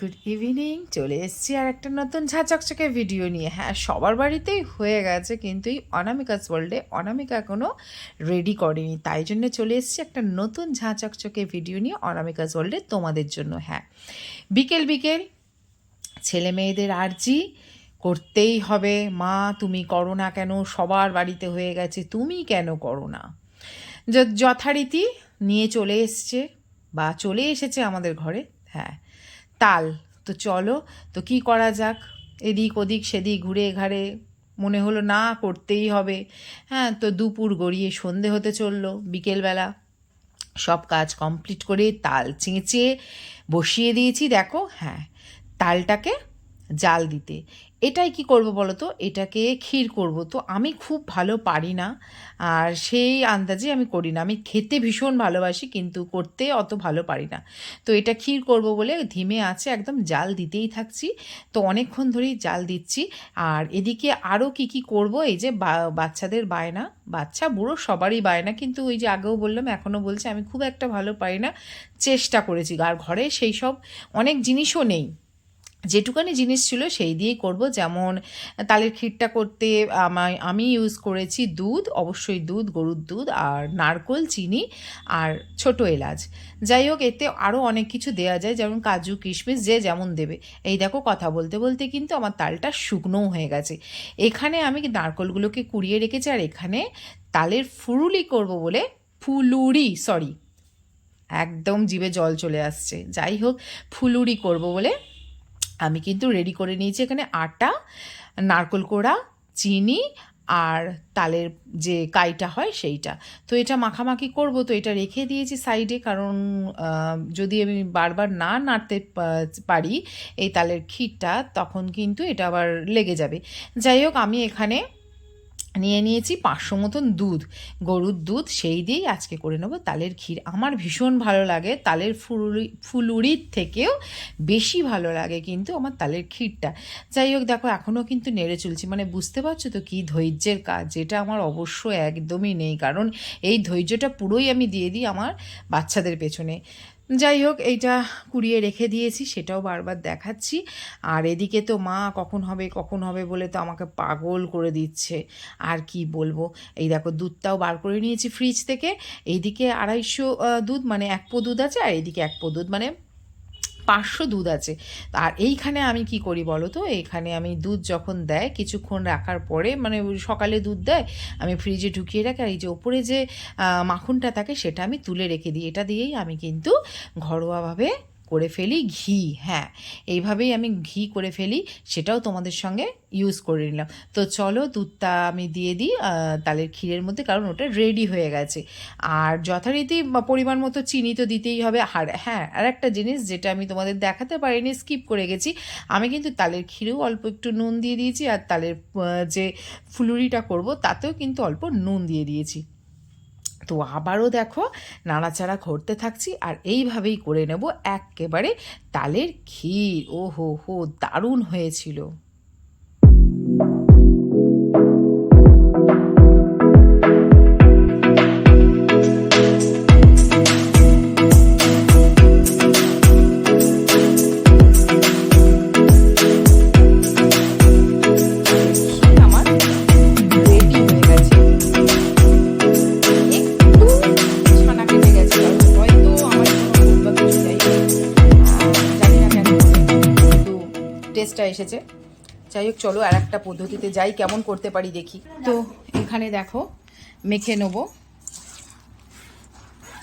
Good evening, চলে এসেছি আর একটা নতুন ঝাঁচকচকে ভিডিও নিয়ে। হ্যাঁ সবার বাড়িতেই হয়ে গেছে, কিন্তু এই অনামিকাস ওয়ার্ল্ডে অনামিকা এখনও রেডি করেনি। তাই জন্য চলে এসেছি একটা নতুন ঝাঁচকচকে ভিডিও নিয়ে অনামিকাস ওয়ার্ল্ডে তোমাদের জন্য। হ্যাঁ বিকেল বিকেল, ছেলে মেয়েদের আর্জি করতেই হবে। মা, তুমি করো না কেন? সবার বাড়িতে হয়ে গেছে, তুমি কেন করো না? যথারীতি নিয়ে চলে এসছে বা চলে এসেছে আমাদের ঘরে। হ্যাঁ তাল। তো চলো, তো কি করা যাক? এদিক ওদিক, সেদিক, ঘুরে ঘাড়ে মনে হলো না, করতেই হবে। হ্যাঁ তো দুপুর গড়িয়ে সন্ধে হতে চলল, বিকেলবেলা। সব কাজ কমপ্লিট করে তাল চেঁচে বসিয়ে দিয়েছি, দেখো হ্যাঁ তালটাকে জাল দিতে। এটাই কি করব বলো তো এটাকে ক্ষীর করব। তো আমি খুব ভালো পারি না। আর সেই আন্দাজে আমি করি না। আমি খেতে ভীষণ ভালোবাসি, কিন্তু করতে অত ভালো পারি না। তো এটা ক্ষীর করব বলে ধিমে আছে, একদম জাল দিতেই থাকছি। তো অনেকক্ষণ ধরেই জাল দিচ্ছি। আর এদিকে আরও কি কি করব? এই যে বাচ্চাদের বায়না। বাচ্চা, বুড়ো সবারই বায়না। কিন্তু ওই যে আগেও বললাম, এখনও বলছে, আমি খুব একটা ভালো পারি না। চেষ্টা করেছি। আর ঘরে সেই সব অনেক জিনিসও নেই। যেটুকানি জিনিস ছিল সেই দিয়েই করব। যেমন, তালের ক্ষীরটা করতে আমায়, আমি ইউজ করেছি দুধ, অবশ্যই দুধ, গরুর দুধ আর নারকোল, চিনি আর ছোট এলাচ। যাই হোক, এতে আরও অনেক কিছু দেওয়া যায়, যেমন কাজু, কিশমিশ, যে যেমন দেবে। এই দেখো, কথা বলতে বলতে কিন্তু আমার তালটা শুকনোও হয়ে গেছে। এখানে আমি নারকোলগুলোকে কুড়িয়ে রেখেছি আর এখানে তালের ফুরুলি করব বলে, ফুলুরি সরি একদম জিভে জল চলে আসছে। যাই হোক, ফুলুরি করব বলে আমি কিন্তু রেডি করে নিয়েছি এখানে আটা, নারকল কোড়া, চিনি আর তালের যে কাইটা হয় সেইটা। তো এটা মাখামাখি করব, তো এটা রেখে দিয়েছি সাইডে কারণ যদি আমি বারবার না নাড়তে পারি এই তালের ক্ষীরটা, তখন কিন্তু এটা আবার লেগে যাবে। যাই হোক, আমি এখানে নিয়ে নিয়েছি, পাঁচশো মতন দুধ। গরুর দুধ সেই দিয়েই আজকে করে নেব। তালের ক্ষীর আমার ভীষণ ভালো লাগে। তালের ফুলুরি ফুলুরির থেকেও বেশি ভালো লাগে কিন্তু আমার তালের ক্ষীরটা। যাই হোক, দেখো, এখনও কিন্তু নেড়ে চলছি। মানে বুঝতে পারছ তো কী ধৈর্যের কাজ? যেটা আমার অবশ্য একদমই নেই। কারণ এই ধৈর্যটা পুরোই আমি দিয়ে দিই আমার বাচ্চাদের পেছনে। যাই হোক এইটা কুড়িয়ে রেখে দিয়েছি, সেটাও বারবার দেখাচ্ছি। আর এদিকে তো মা কখন হবে কখন হবে বলে তো আমাকে পাগল করে দিচ্ছে। আর কি বলব? এই দেখো, দুধটাও বার করে নিয়েছি ফ্রিজ থেকে। এইদিকে আড়াইশো দুধ মানে এক পো দুধ আছে, আর এদিকে এক পো দুধ। মানে পাঁচশো দুধ আছে। আর এইখানে আমি কি করি বলো তো? এইখানে আমি দুধ যখন দেয়, কিছুক্ষণ রাখার পরে মানে সকালে দুধ দেয়, আমি ফ্রিজে ঢুকিয়ে রাখি। আর এই যে ওপরে যে মাখনটা থাকে, সেটা আমি তুলে রেখে দিই। এটা দিয়েই আমি কিন্তু ঘরোয়াভাবে করে ফেলি ঘি হ্যাঁ। এইভাবেই আমি ঘি করে ফেলি, সেটাও তোমাদের সঙ্গে ইউজ করে নিলাম। তো চলো দুধটা আমি দিয়ে দিই তালের ক্ষীরের মধ্যে, কারণ ওটা রেডি হয়ে গেছে। আর যথারীতি পরিমাণ মতো চিনি তো দিতেই হবে। আর হ্যাঁ আর একটা জিনিস যেটা আমি তোমাদের দেখাতে পারিনি স্কিপ করে গেছি, আমি কিন্তু তালের ক্ষীরেও অল্প একটু নুন দিয়ে দিয়েছি, আর তালের যে ফুলুরিটা করব, তাতেও কিন্তু অল্প নুন দিয়ে দিয়েছি। তো আবারও দেখো নাড়াচাড়া করতে থাকছি আর এইভাবেই করে নেব একেবারে তালের ক্ষীর। ও হো হো, দারুণ হয়েছিল। টেস্টটা এসেছে। যাই হোক, চলো আর একটা পদ্ধতিতে যাই, কেমন করতে পারি দেখি। তো এখানে দেখো, মেখে নেব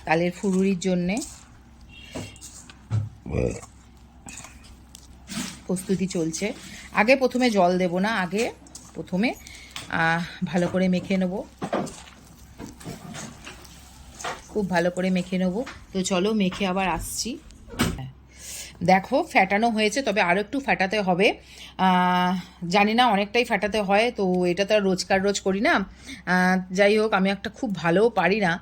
তালের ফুরুরির জন্যে। প্রস্তুতি চলছে। আগে প্রথমে জল দেব না, আগে প্রথমে ভালো করে মেখে নেব। খুব ভালো করে মেখে নেব। তো চলো, মেখে আবার আসছি। দেখো, ফ্যাটানো হয়েছে, তবে আরও একটু ফ্যাটাতে হবে। জানি না, অনেকটাই ফ্যাটাতে হয়, তো এটা তো আর রোজকার রোজ করি না। যাই হোক, আমি একটা খুব ভালোও পারি না।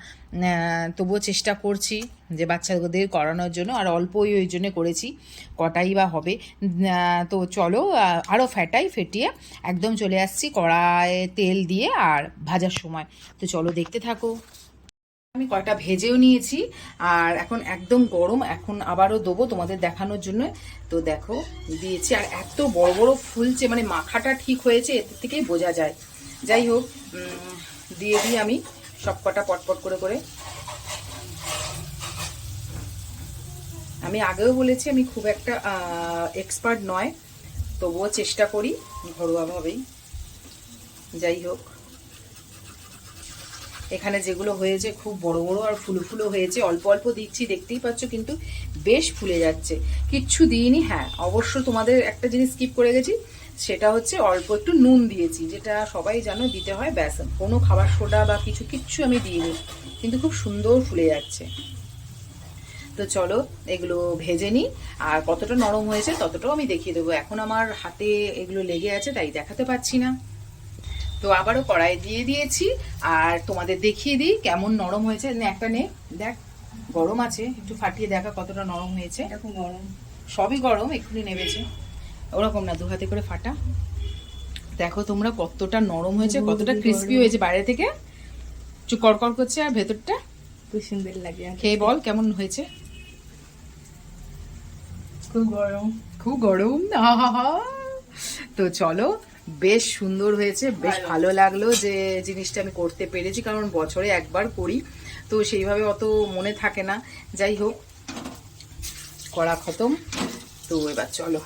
তবুও চেষ্টা করছি যে বাচ্চাদের করানোর জন্য, আর অল্পই ওই জন্য করেছি, কটাই বা হবে। তো চলো আরও ফ্যাটাই, ফেটিয়ে একদম চলে আসছি কড়ায় তেল দিয়ে আর ভাজার সময়। তো চলো, দেখতে থাকো। আমি কয়টা ভেজেও নিয়েছি, আর এখন একদম গরম, এখন আবারও দেবো তোমাদের দেখানোর জন্য। তো দেখো, দিয়েছি, আর এত বড় বড় ফুলছে মানে মাখাটা ঠিক হয়েছে, এর থেকেই বোঝা যায়। যাই হোক দিয়ে দিই আমি সব কটা পটপট করে করে। আমি আগেও বলেছি, আমি খুব একটা এক্সপার্ট নয়, তবুও চেষ্টা করি ঘরোয়াভাবেই। যাই হোক। এখানে যেগুলো হয়েছে খুব বড় বড় আর ফুলো ফুলো হয়েছে। অল্প অল্প দিচ্ছি দেখতেই পাচ্ছ, কিন্তু বেশ ফুলে যাচ্ছে। কিচ্ছু দিইনি হ্যাঁ অবশ্য তোমাদের একটা জিনিস স্কিপ করে গেছি, সেটা হচ্ছে অল্প একটু নুন দিয়েছি, যেটা সবাই জানো দিতে হয়, ব্যাস, কোনো খাবার সোডা বা কিছু কিচ্ছু আমি দিইনি, কিন্তু খুব সুন্দর ফুলে যাচ্ছে। তো চলো, এগুলো ভেজে নিই, আর কতটা নরম হয়েছে ততটাও আমি দেখিয়ে দেবো। এখন আমার হাতে এগুলো লেগে আছে, তাই দেখাতে পাচ্ছি না। তো আবারও কড়াই দিয়ে দিয়েছি। আর তোমাদের দেখিয়ে দিই কেমন নরম হয়েছে। একটা নে। দেখ গরম আছে। একটু ফাটিয়ে দেখা কতটা নরম হয়েছে। এরকম গরম সবই গরম এক্ষুনি নেমেছে ওরকম না দু হাতে করে ফাটা। দেখো তোমরা কতটা নরম হয়েছে কতটা ক্রিস্পি হয়েছে বাইরে থেকে। একটু কড়কড় করছে আর ভেতরটা। খুব সুন্দর লাগে খেয়ে বল কেমন হয়েছে? খুব গরম। খুব গরম। তো চলো বেশ সুন্দর হয়েছে বেশ ভালো। লাগল যে জিনিসটা আমি করতে পেরেছি কারণ বছরে একবার করি। তো সেইভাবে অত মনে থাকে না। যাই হোক করা খতম। তো এবার চলো।